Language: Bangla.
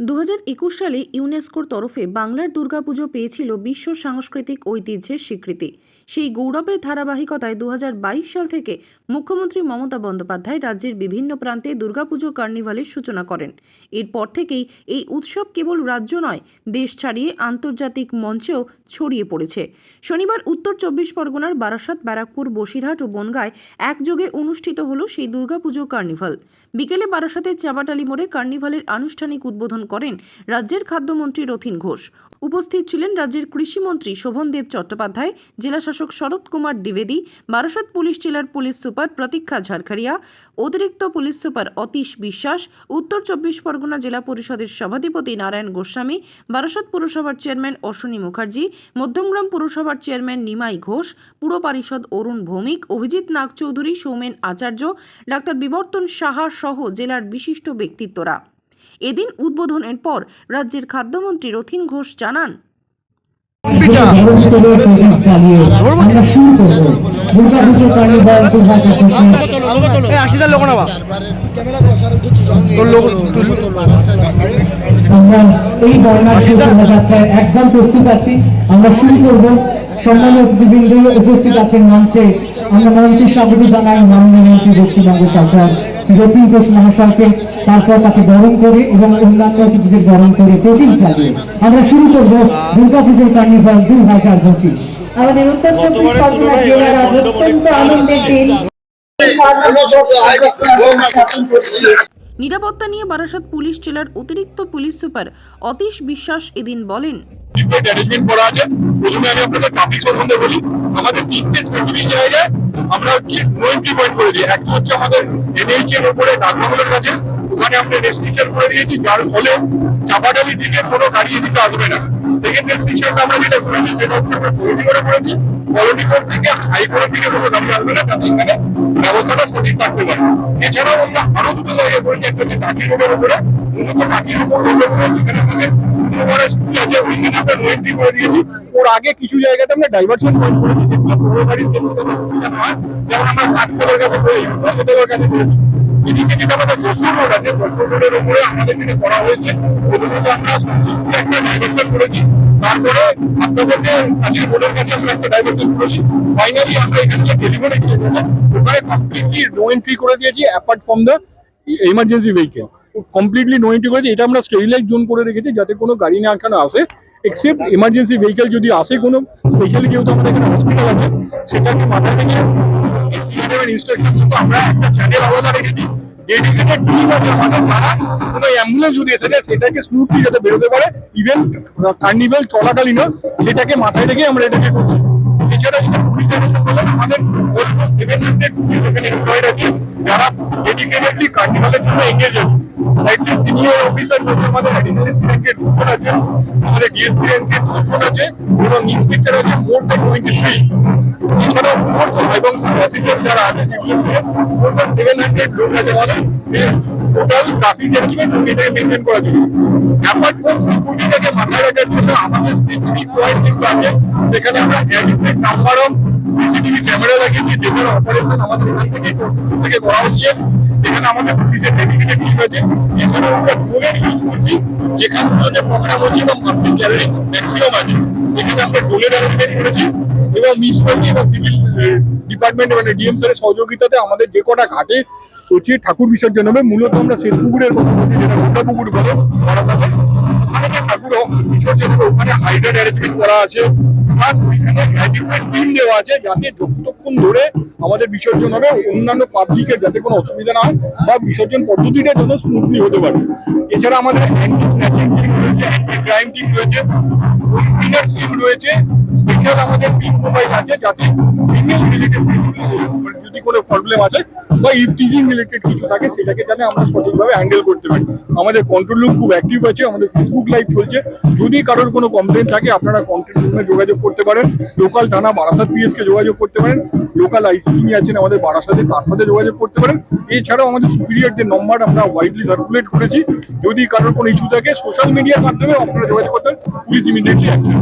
দু হাজার একুশ সালে ইউনেস্কোর তরফে বাংলার দুর্গাপুজো পেয়েছিল বিশ্ব সাংস্কৃতিক ঐতিহ্যের স্বীকৃতি। সেই গৌরবের ধারাবাহিকতায় দু হাজার বাইশ সাল থেকে মুখ্যমন্ত্রী মমতা বন্দ্যোপাধ্যায় রাজ্যের বিভিন্ন প্রান্তে দুর্গাপুজো, কার্নিভালের সূচনা করেন। এরপর থেকেই এই উৎসব কেবল রাজ্য নয়, দেশ ছাড়িয়ে আন্তর্জাতিক মঞ্চেও ছড়িয়ে পড়েছে। শনিবার উত্তর চব্বিশ পরগনার বারাসাত, ব্যারাকপুর, বসিরহাট ও বনগায় একযোগে অনুষ্ঠিত হলো সেই দুর্গাপুজো, কার্নিভাল। বিকেলে বারাসাতের চাবাটালি মোড়ে কার্নিভালের আনুষ্ঠানিক উদ্বোধন করেন রাজ্যের খাদ্যমন্ত্রী রথিন ঘোষ। উপস্থিত ছিলেন রাজ্যের কৃষিমন্ত্রী শোভনদেব চট্টোপাধ্যায় জেলাশাসক শরৎ কুমার দ্বিবেদী, বারাসাত পুলিশ জেলার পুলিশ সুপার প্রতীক্ষা ঝাড়খারিয়া, অতিরিক্ত পুলিশ সুপার অতীশ বিশ্বাস, উত্তর চব্বিশ পরগনা জেলা পরিষদের সভাধিপতি নারায়ণ গোস্বামী, বারাসাত পুরসভার চেয়ারম্যান অশ্বিনী মুখার্জি, মধ্যমগ্রাম পুরসভার চেয়ারম্যান নিমাই ঘোষ, পুর পারিষদ অরুণ ভৌমিক, অভিজিৎ নাগ চৌধুরী সৌমেন আচার্য, ডাক্তার বিবর্তন সাহা সহ জেলার বিশিষ্ট ব্যক্তিত্বরা। এদিন উদ্বোধনের পর রাজ্যের খাদ্যমন্ত্রী রথিন ঘোষ জানান আমরা এই বর্ণাঢ্য শোভাযাত্রায় একদম প্রস্তুত আছি। আমরা শুরু করব। সম্মানীয় অতিথিবৃন্দ উপস্থিত আছেন মঞ্চে। আমরা মন্ত্রী পশ্চিমবঙ্গ সরকার, যতীন ঘোষ মহাশয়কে, তারপর তাকে বরণ করে এবং অন্যান্য অতিথিদের বরণ করে প্রতীক চালিয়ে। আমরা শুরু করব দুর্গাপুজোর কার্নিভাল দু হাজার পঁচিশ। আমাদের উত্তর চব্বিশ পরগনা জেলার অত্যন্ত আনন্দের দিন। নিরাপত্তা নিয়ে বারাসাত পুলিশ জেলার অতিরিক্ত পুলিশ সুপার অতীশ বিশ্বাস এদিন বলেন আমাদের আমরা এর উপরে ওখানে আমরা রেস্ট্রিকশন করে দিয়েছি, যার ফলে চাপাডালি দিকে কোনো গাড়ি এদিকে আসবে না। সেকেন্ড রেস্ট্রিকশনটা আমরা যেটা করেছি, সেটা হচ্ছে আমরা কলোনি করে করেছি। কলোনি কোর্ট থেকে হাইকোর্টের দিকে কোনো গাড়ি আসবে না। এখানে ব্যবস্থাটা সঠিক থাকতে পারে। এছাড়াও আমরা আরও দুটো জায়গায় করেছি, একটা হচ্ছে টাকি রোডের উপরে। মূলত কাকি রোড রোডের উপরে যেখানে আমাদের আমরা এন্ট্রি করে ওর আগে কিছু জায়গাতে আমরা যেমন আমরা কাজকলের কাছে করেছি কাছে এন্ট্রি করে দিয়েছি apart from the emergency completely no entry এটা আমরা জোন করে রেখেছি, যাতে কোনো গাড়ি না এখানে আসে। এক্সেপ্ট এমার্জেন্সি ভেহিকেল যদি আসে কোনো স্পেশালি যেহেতু আমাদের এখানে হসপিটাল আছে, সেটাকে মাথায় ইনস্ট্রাকশন মতো আমরা একটা চ্যানেল আলাদা রেখেছি সেটাকে স্মুথলি যাতে বেরোতে পারে। ইভেন কার্নিভেল চলাকালীনও সেটাকে মাথায় রেখে আমরা এটাকে করছি। এছাড়া আমাদের অলমোস্ট সেভেন হান্ড্রেড যারা ডেডিকেটেডলি কার্নিভালের জন্য লাইকলি সিনিয়র অফিসার আছে আমাদের অ্যাডিশনাল দুজন আছে, আমাদের ডিএসপি র্যাঙ্কের দুজন আছে, এবং ইন্সপেক্টর আছে মোর দ্যান টোয়েন্টি থ্রি এছাড়াও ফোর্স এবং অফিসার যারা আছে মোর দ্যান সেভেন হান্ড্রেড লোক আছে আমাদের। টোটাল ট্রাফিক অ্যারেঞ্জমেন্ট এটাকে মেনটেন করার জন্য। অ্যাপার্ট ফ্রম সিকিউরিটিটাকে মাথায় রাখার জন্য আমাদের স্পেসিফিক পয়েন্ট যেগুলো আছে, সেখানে আমরা adequate number of CCTV camera লাগিয়েছি যেটার অপারেশন আমাদের এখান থেকে থেকে করা হচ্ছে। সেখানে আমাদের পুলিশের এছাড়াও আমরা ড্রোনের ইউজ করছি, যেখানে প্রোগ্রাম হচ্ছে এবং পাবলিক গ্যালারি ম্যাক্সিমাম আছে। সেখানে আমরা ড্রোনের অ্যারেঞ্জমেন্ট করেছি এবং মিউনিসিপ্যালিটি এবং সিভিল ডিপার্টমেন্ট মানে ডিএমস এর সহযোগিতাতে আমাদের যে কটা ঘাটে হচ্ছে ঠাকুর বিসর্জন হবে, মূলত আমরা শ্বেতপুকুরের কথা বলছি, যেটা গোটা পুকুর বলে বারাসাতে। ওখানে যে ঠাকুর বিসর্জন হবে, ওখানে হাইড্রেট অ্যারেঞ্জমেন্ট করা আছে প্লাস ওইখানে অ্যাডিকুয়েট টিম দেওয়া আছে যাতে যতক্ষণ ধরে আমাদের বিসর্জন হবে, অন্যান্য পাবলিকের যাতে কোনো অসুবিধা না হয় বা বিসর্জন পদ্ধতিটা যেন স্মুথলি হতে পারে। এছাড়া আমাদের অ্যান্টি স্ন্যাচিং টিম রয়েছে অ্যান্টি ক্রাইম টিম রয়েছে উইনার্স টিম রয়েছে স্পেশাল আমাদের টিম মোবাইল আছে যাতে সিগন্যাল রিলেটেড যদি কোনো প্রবলেম আছে বা ইফটিজিং রিলেটেড কিছু থাকে, সেটাকে জানে আমরা সঠিকভাবে হ্যান্ডেল করতে পারি। আমাদের কন্ট্রোল রুম খুব অ্যাক্টিভ আছে, আমাদের ফেসবুক লাইভ চলছে। যদি কারোর কোনো কমপ্লেন থাকে, আপনারা কন্ট্রোল রুমে যোগাযোগ করতে পারেন। লোকাল থানা বারাসাত পিএস কে যোগাযোগ করতে পারেন। লোকাল আইসি যিনি আছেন আমাদের বারাসাতে, তার সাথে যোগাযোগ করতে পারেন। এছাড়াও আমাদের সুপিরিয়র যে নম্বর আমরা ওয়াইডলি সার্কুলেট করেছি, যদি কারোর কোনো ইস্যু থাকে সোশ্যাল মিডিয়ার মাধ্যমে আপনারা যোগাযোগ করতে পারেন। Police immediately action